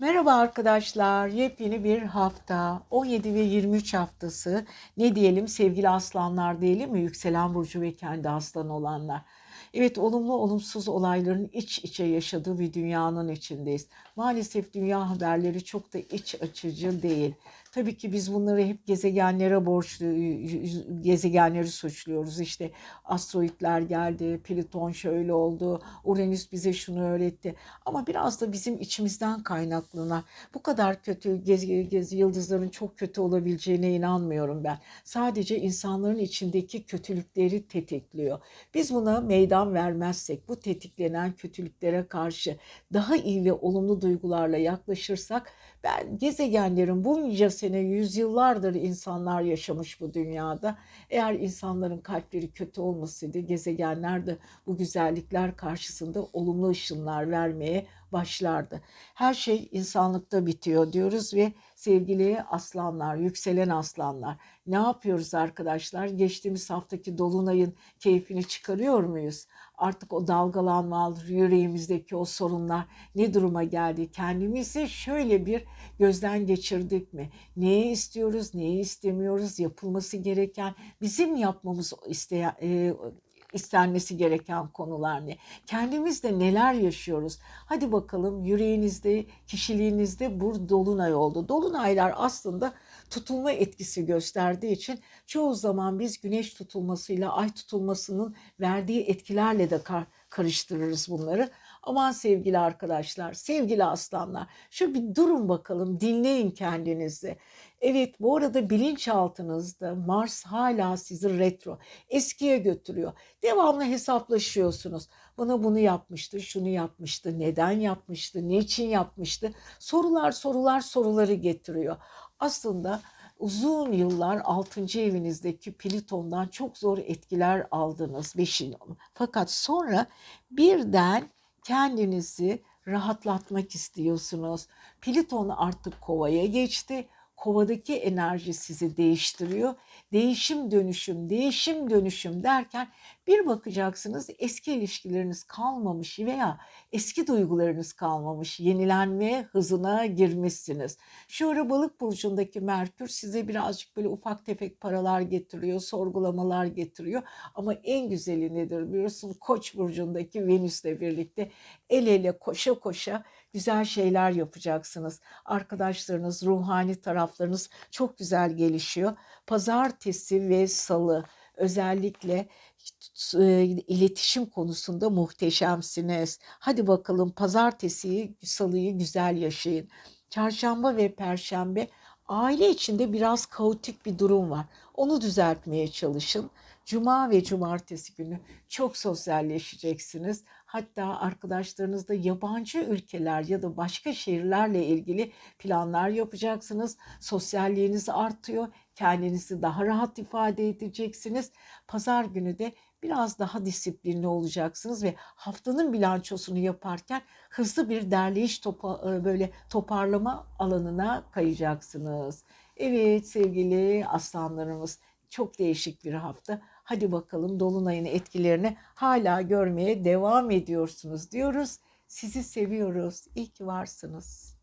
Merhaba arkadaşlar. Yepyeni bir hafta. 17 ve 23 haftası. Ne diyelim sevgili aslanlar diyelim mi? Yükselen burcu ve kendi aslan olanlar. Evet olumlu olumsuz olayların iç içe yaşadığı bir dünyanın içindeyiz. Maalesef dünya haberleri çok da iç açıcı değil. Tabii ki biz bunları hep gezegenlere borçlu, gezegenleri suçluyoruz. İşte asteroidler geldi, Plüton şöyle oldu, Uranüs bize şunu öğretti. Ama biraz da bizim içimizden kaynaklanan bu kadar kötü gezi, gezi yıldızların çok kötü olabileceğine inanmıyorum ben. Sadece insanların içindeki kötülükleri tetikliyor. Biz buna meydan vermezsek, bu tetiklenen kötülüklere karşı daha iyi ve olumlu duygularla yaklaşırsak ben gezegenlerin bunca sene yüzyıllardır insanlar yaşamış bu dünyada. Eğer insanların kalpleri kötü olmasaydı gezegenler de bu güzellikler karşısında olumlu ışınlar vermeye başlardı. Her şey insanlıkta bitiyor diyoruz ve sevgili aslanlar, yükselen aslanlar ne yapıyoruz arkadaşlar? Geçtiğimiz haftaki dolunayın keyfini çıkarıyor muyuz? Artık o dalgalanmalar, yüreğimizdeki o sorunlar ne duruma geldi? Kendimizi şöyle bir gözden geçirdik mi? Neyi istiyoruz, neyi istemiyoruz? Yapılması gereken, bizim yapmamız isteyen, e, istenmesi gereken konular ne? Kendimizde neler yaşıyoruz? Hadi bakalım yüreğinizde, kişiliğinizde bu dolunay oldu. Dolunaylar aslında tutulma etkisi gösterdiği için çoğu zaman biz güneş tutulmasıyla ay tutulmasının verdiği etkilerle de kar karıştırırız bunları. Aman sevgili arkadaşlar, sevgili aslanlar, şu bir durun bakalım, dinleyin kendinizi. Evet bu arada bilinçaltınızda Mars hala sizi retro, eskiye götürüyor. Devamlı hesaplaşıyorsunuz. Bana bunu yapmıştı, şunu yapmıştı, neden yapmıştı, niçin yapmıştı? Sorular sorular soruları getiriyor. Aslında uzun yıllar 6. evinizdeki Plüton'dan çok zor etkiler aldınız 5. Fakat sonra birden kendinizi rahatlatmak istiyorsunuz. Plüton artık kovaya geçti. Kovadaki enerji sizi değiştiriyor. Değişim dönüşüm, değişim dönüşüm derken bir bakacaksınız eski ilişkileriniz kalmamış veya eski duygularınız kalmamış. Yenilenme hızına girmişsiniz. Şu ara balık burcundaki Merkür size birazcık böyle ufak tefek paralar getiriyor, sorgulamalar getiriyor. Ama en güzeli nedir biliyorsun? Koç burcundaki Venüs'le birlikte el ele koşa koşa güzel şeyler yapacaksınız. Arkadaşlarınız, ruhani taraflarınız çok güzel gelişiyor. Pazartesi ve salı özellikle e, iletişim konusunda muhteşemsiniz. Hadi bakalım pazartesiyi, salıyı güzel yaşayın. Çarşamba ve perşembe aile içinde biraz kaotik bir durum var. Onu düzeltmeye çalışın. Cuma ve cumartesi günü çok sosyalleşeceksiniz. Hatta arkadaşlarınızla yabancı ülkeler ya da başka şehirlerle ilgili planlar yapacaksınız. Sosyalliğiniz artıyor. Kendinizi daha rahat ifade edeceksiniz. Pazar günü de biraz daha disiplinli olacaksınız ve haftanın bilançosunu yaparken hızlı bir derleyiş topa, böyle toparlama alanına kayacaksınız. Evet sevgili aslanlarımız çok değişik bir hafta. Hadi bakalım dolunayın etkilerini hala görmeye devam ediyorsunuz diyoruz. Sizi seviyoruz. İyi ki varsınız.